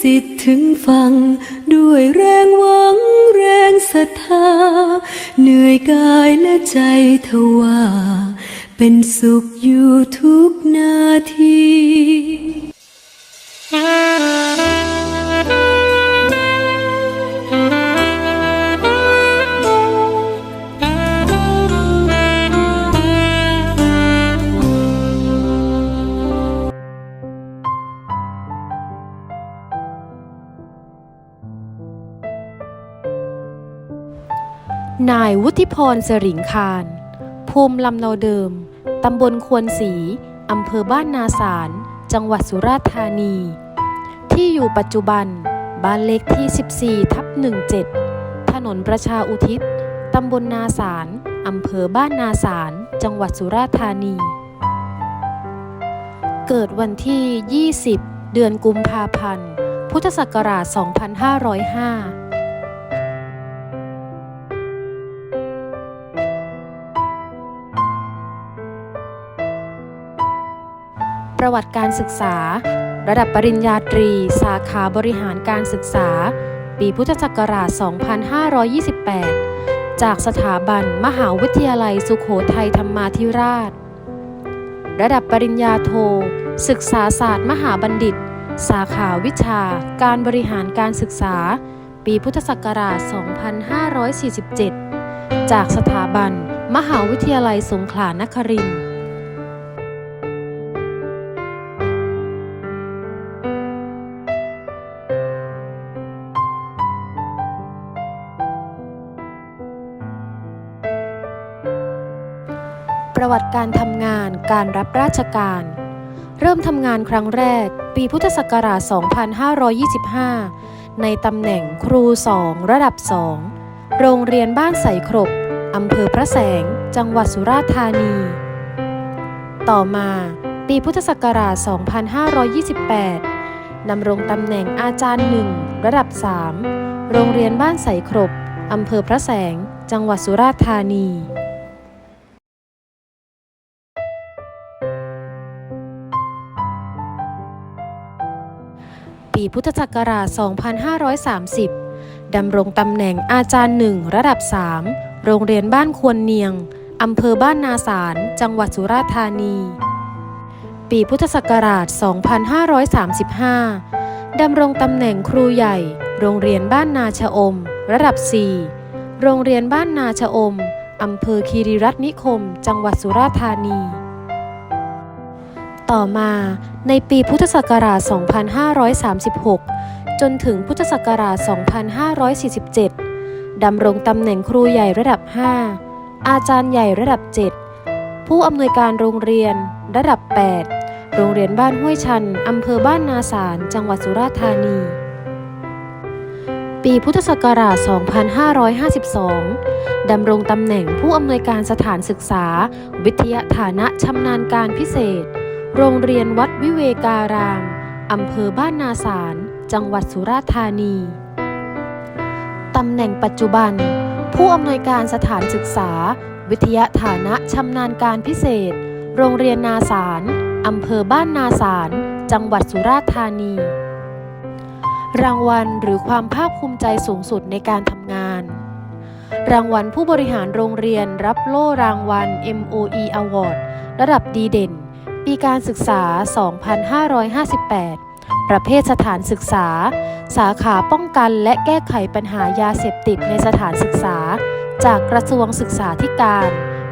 สิทธิ์ถึงฟัง ด้วยแรงหวังแรงศรัทธา เหนื่อยกายและใจทว่า เป็นสุขอยู่ทุกนาที นายวุฒิพรสริงคาร ภูมิลำเนาเดิม ตำบลควรศรีอำเภอบ้านนาสาร จังหวัดสุราษฎร์ธานี ที่อยู่ปัจจุบัน บ้านเลขที่ 14 ทับ 17 ถนนประชาอุทิศ ตำบลนาสารอำเภอบ้านนาสาร จังหวัดสุราษฎร์ธานี เกิดวันที่ 20 เดือนกุมภาพันธ์ พุทธศักราช 2505 ประวัติการศึกษา ระดับปริญญาตรี สาขาบริหารการศึกษา ปีพุทธศักราช 2528 จากสถาบันมหาวิทยาลัยสุโขทัยธรรมาธิราช ระดับปริญญาโท ศึกษาศาสตร์มหาบัณฑิต สาขาวิชา การบริหารการศึกษา ปีพุทธศักราช 2547 จากสถาบัน มหาวิทยาลัยสงขลานครินทร์ ประวัติการทำงาน การรับราชการ เริ่มทำงานครั้งแรก ปีพุทธศักราช 2525 ในตำแหน่งครู2ระดับ2โรงเรียนบ้านใสครบอำเภอพระแสง จังหวัดสุราษฎร์ธานี ต่อมาปีพุทธศักราช 2528ดำรงตำแหน่งอาจารย์หนึ่งระดับ 3 โรงเรียนบ้านใสครบอำเภอพระแสง จังหวัดสุราษฎร์ธานี ปีพุทธศักราช 2530 ดำรงตำแหน่งอาจารย์หนึ่งระดับ 3 โรงเรียนบ้านควรเนียง อำเภอบ้านนาสารจังหวัดสุราษฎร์ธานี ปีพุทธศักราช 2535 ดำรงตำแหน่งครูใหญ่ โรงเรียนบ้านนาชะอม ระดับ 4 โรงเรียนบ้านนาชะอม อำเภอคีรีรัตนิคม จังหวัดสุราษฎร์ธานี ต่อมาในปีพุทธศักราช 2536 จนถึงพุทธศักราช 2547 ดำรงตำแหน่งครูใหญ่ระดับ 5 อาจารย์ใหญ่ระดับ 7 ผู้อำนวยการโรงเรียนระดับ 8 โรงเรียนบ้านห้วยชัน อำเภอบ้านนาสาร จังหวัดสุราษฎร์ธานี ปีพุทธศักราช 2552 ดำรงตำแหน่งผู้อำนวยการสถานศึกษา วิทยาฐานะชำนาญการพิเศษ โรงเรียนวัดวิเวการาม อำเภอบ้านนาสาร จังหวัดสุราษฎร์ธานี ตำแหน่งปัจจุบัน ผู้อำนวยการสถานศึกษา วิทยาฐานะชำนาญการพิเศษ โรงเรียนนาสารอำเภอบ้านนาสาร จังหวัดสุราษฎร์ธานี รางวัลหรือความภาคภูมิใจสูงสุดในการทำงาน รางวัลผู้บริหารโรงเรียนรับโล่รางวัล MOE Award ระดับดีเด่น ปีการศึกษา 2558 ประเภทสถานศึกษา สาขาป้องกันและแก้ไขปัญหายาเสพติดในสถานศึกษา จากกระทรวงศึกษาธิการ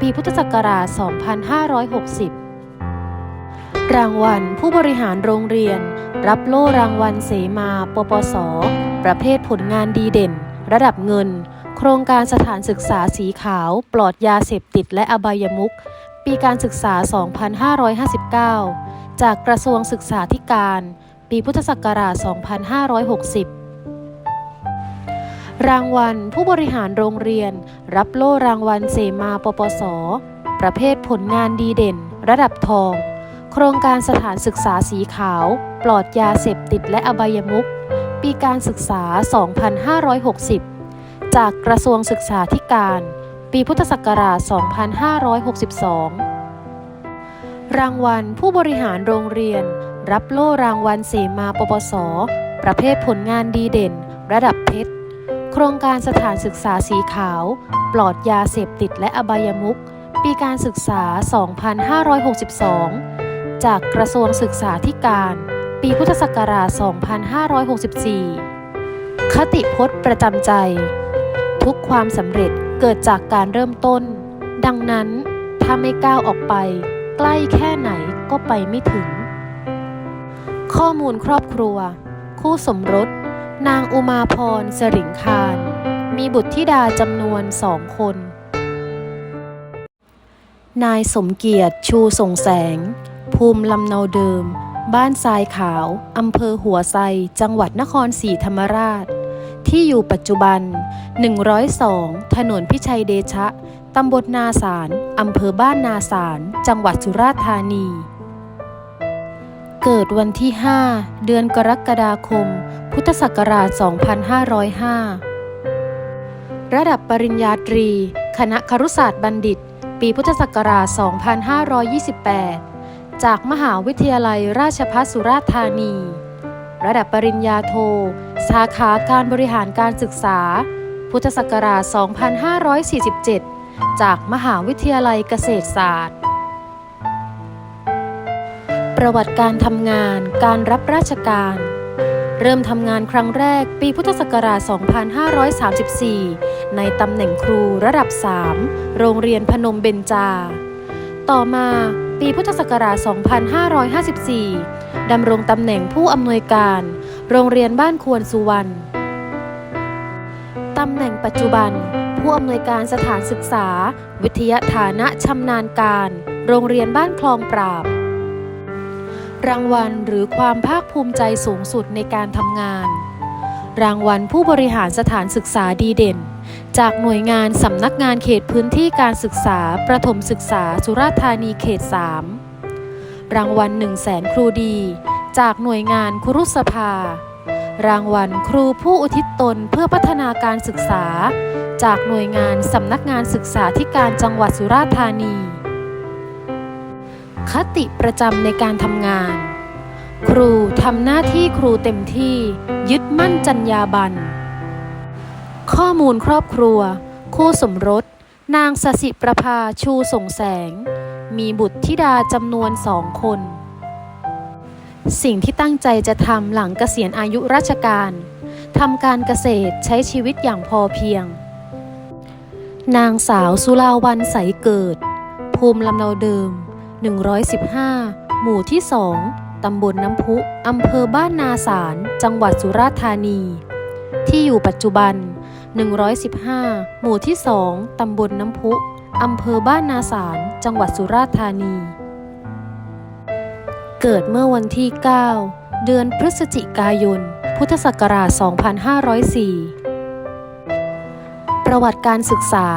ปีพุทธศักราช 2560 รางวัลผู้บริหารโรงเรียน รับโล่รางวัลเสมา ปปส ประเภทผลงานดีเด่น ระดับเงิน โครงการสถานศึกษาสีขาว ปลอดยาเสพติดและอบายมุข ปีการศึกษา 2559 จากกระทรวงศึกษาธิการ ปีพุทธศักราช 2560 รางวัลผู้บริหารโรงเรียน รับโล่รางวัลเสมาปปส ประเภทผลงานดีเด่น ระดับทอง โครงการสถานศึกษาสีขาว ปลอดยาเสพติดและอบายมุขปีการศึกษา 2560 จากกระทรวงศึกษาธิการ ปีพุทธศักราช 2562 รางวัลผู้บริหารโรงเรียน รับโล่รางวัลเสมาปปส ประเภทผลงานดีเด่น ระดับเพชร โครงการสถานศึกษาสีขาว ปลอดยาเสพติดและอบายมุขปีการศึกษา 2562 จากกระทรวงศึกษาธิการ ปีพุทธศักราช 2564 คติพจน์ประจำใจ ทุกความสำเร็จ เกิดจากการเริ่มต้น ดังนั้นถ้าไม่ก้าวออกไป ใกล้แค่ไหนก็ไปไม่ถึง ข้อมูลครอบครัว คู่สมรส นางอุมาพรสริงคาร มีบุตรธิดาจำนวนสองคน นายสมเกียรติชูส่งแสง ภูมิลำเนาเดิม บ้านทรายขาว อำเภอหัวไซ จังหวัดนครศรีธรรมราช ที่อยู่ปัจจุบัน 102 ถนนพิชัยเดชะ ตำบลนาสารอำเภอบ้านนาสาร จังหวัดสุราษฎร์ธานี เกิดวันที่ 5 เดือนกรกฎาคม พุทธศักราช 2505 ระดับปริญญาตรี คณะครุศาสตร์บัณฑิต ปีพุทธศักราช 2528 จากมหาวิทยาลัยราชภัฏสุราษฎร์ธานี ระดับปริญญาโท สาขาการบริหารการศึกษา พุทธศักราช 2547 จากมหาวิทยาลัยเกษตรศาสตร์ ประวัติการทำงาน การรับราชการ เริ่มทำงานครั้งแรกปีพุทธศักราช 2534 ในตำแหน่งครูระดับ 3 โรงเรียนพนมเบญจา ต่อมาปีพุทธศักราช 2554 ดำรงตำแหน่งผู้อำนวยการ โรงเรียนบ้านควรสุวรรณตำแหน่งปัจจุบัน ผู้อำนวยการสถานศึกษา วิทยาฐานะชำนาญการ โรงเรียนบ้านคลองปราบ รางวัลหรือความภาคภูมิใจสูงสุดในการทำงาน รางวัลผู้บริหารสถานศึกษาดีเด่น จากหน่วยงานสำนักงานเขตพื้นที่การศึกษา ประถมศึกษาสุราษฎร์ธานีเขต 3 รางวัล1 0 0 0 0แสนครูดี จากหน่วยงานครุสภา รางวัลครูผู้อุทิศตนเพื่อพัฒนาการศึกษา จากหน่วยงานสำนักงานศึกษาธิการจังหวัดสุราษฎร์ธานี คติประจำในการทำงาน ครูทำหน้าที่ครูเต็มที่ ยึดมั่นจรรยาบรรณข้อมูลครอบครัว คู่สมรส นางสสิประภาชูส่งแสง มีบุตรธิดาจำนวนสองคน สิ่งที่ตั้งใจจะทำหลังเกษียณอายุราชการทำการเกษตรใช้ชีวิตอย่างพอเพียง นางสาวสุลาวันใสเกิด ภูมิลำเนาเดิม 115 หมู่ที่2ตำบลน้ำพุอำเภอบ้านนาสาร จังหวัดสุราษฎร์ธานี ที่อยู่ปัจจุบัน 115 หมู่ที่2ตำบลน้ำพุ อำเภอบ้านนาสาร จังหวัดสุราษฎร์ธานี เกิดเมื่อวันที่ 9 เดือนพฤศจิกายน พุทธศักราช 2504 ประวัติการศึกษา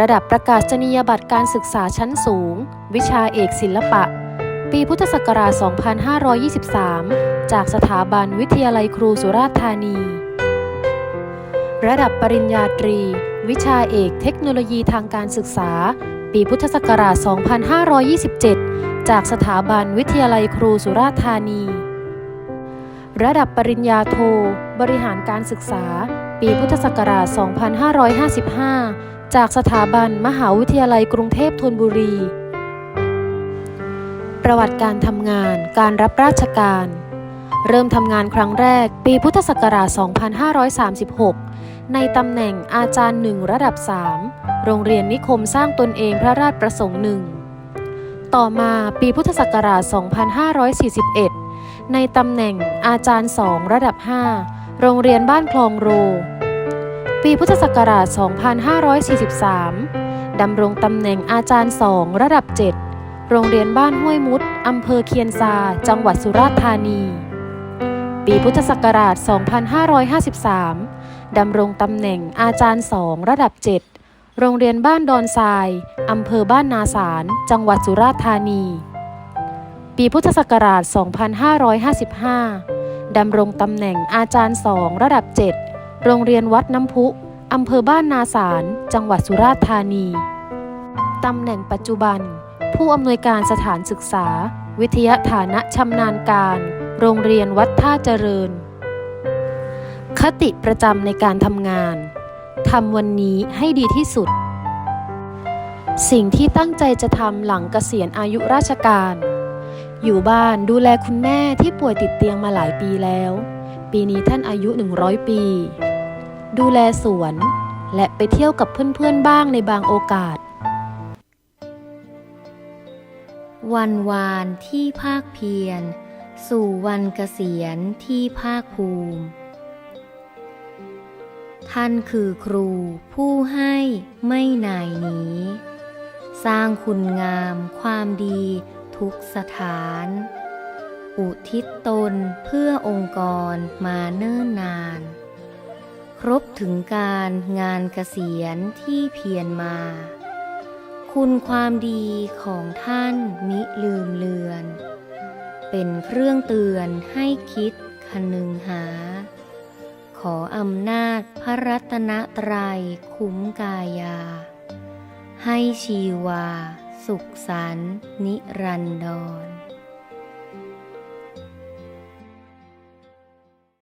ระดับประกาศนียบัตรการศึกษาชั้นสูง วิชาเอกศิลปะ ปีพุทธศักราช 2523 จากสถาบันวิทยาลัยครูสุราษฎร์ธานี ระดับปริญญาตรี วิชาเอกเทคโนโลยีทางการศึกษา ปีพุทธศักราช 2527 จากสถาบันวิทยาลัยครูสุราษฎร์ธานี ระดับปริญญาโท บริหารการศึกษา ปีพุทธศักราช 2555 จากสถาบันมหาวิทยาลัยกรุงเทพธนบุรี ประวัติการทำงาน การรับราชการเริ่มทำงานครั้งแรกปีพุทธศักราช 2536 ในตำแหน่งอาจารย์หนึ่งระดับ 3 โรงเรียนนิคมสร้างตนเองพระราชประสงค์หนึ่ง ต่อมาปีพุทธศักราช 2541 ในตำแหน่งอาจารย์2ระดับ 5 โรงเรียนบ้านคลองโร ปีพุทธศักราช 2543 ดำรงตำแหน่งอาจารย์2ระดับ 7 โรงเรียนบ้านห้วยมุดอำเภอเคียนซา จังหวัดสุราษฎร์ธานี ปีพุทธศักราช 2553 ดำรงตำแหน่งอาจารย์2ระดับ 7 โรงเรียนบ้านดอนทรายอำเภอบ้านนาสารจังหวัดสุราษฎร์ธานี ปีพุทธศักราช 2555 ดำรงตำแหน่งอาจารย์2ระดับ 7 โรงเรียนวัดน้ำพุอำเภอบ้านนาสารจังหวัดสุราษฎร์ธานีตำแหน่งปัจจุบัน ผู้อำนวยการสถานศึกษา วิทยาฐานะชำนาญการ โรงเรียนวัดท่าเจริญ คติประจำในการทำงาน ทำวันนี้ให้ดีที่สุด สิ่งที่ตั้งใจจะทำหลังเกษียณอายุราชการ อยู่บ้านดูแลคุณแม่ที่ป่วยติดเตียงมาหลายปีแล้ว ปีนี้ท่านอายุ 100 ปี ดูแลสวน และไปเที่ยวกับเพื่อนๆบ้างในบางโอกาส วันวานที่ภาคเพียร สู่วันเกษียณที่ภาคภูมิ ท่านคือครูผู้ให้ไม่หน่ายหนีสร้างคุณงามความดีทุกสถาน อุทิศตนเพื่อองค์กรมาเนิ่นนาน ครบถึงการงานเกษียณที่เพียรมา คุณความดีของท่านมิลืมเลือน เป็นเครื่องเตือนให้คิดคนึงหา ออำนาจพระรัตนตรัยคุ้มกายา ให้ชีวา สุขสันนิรันดร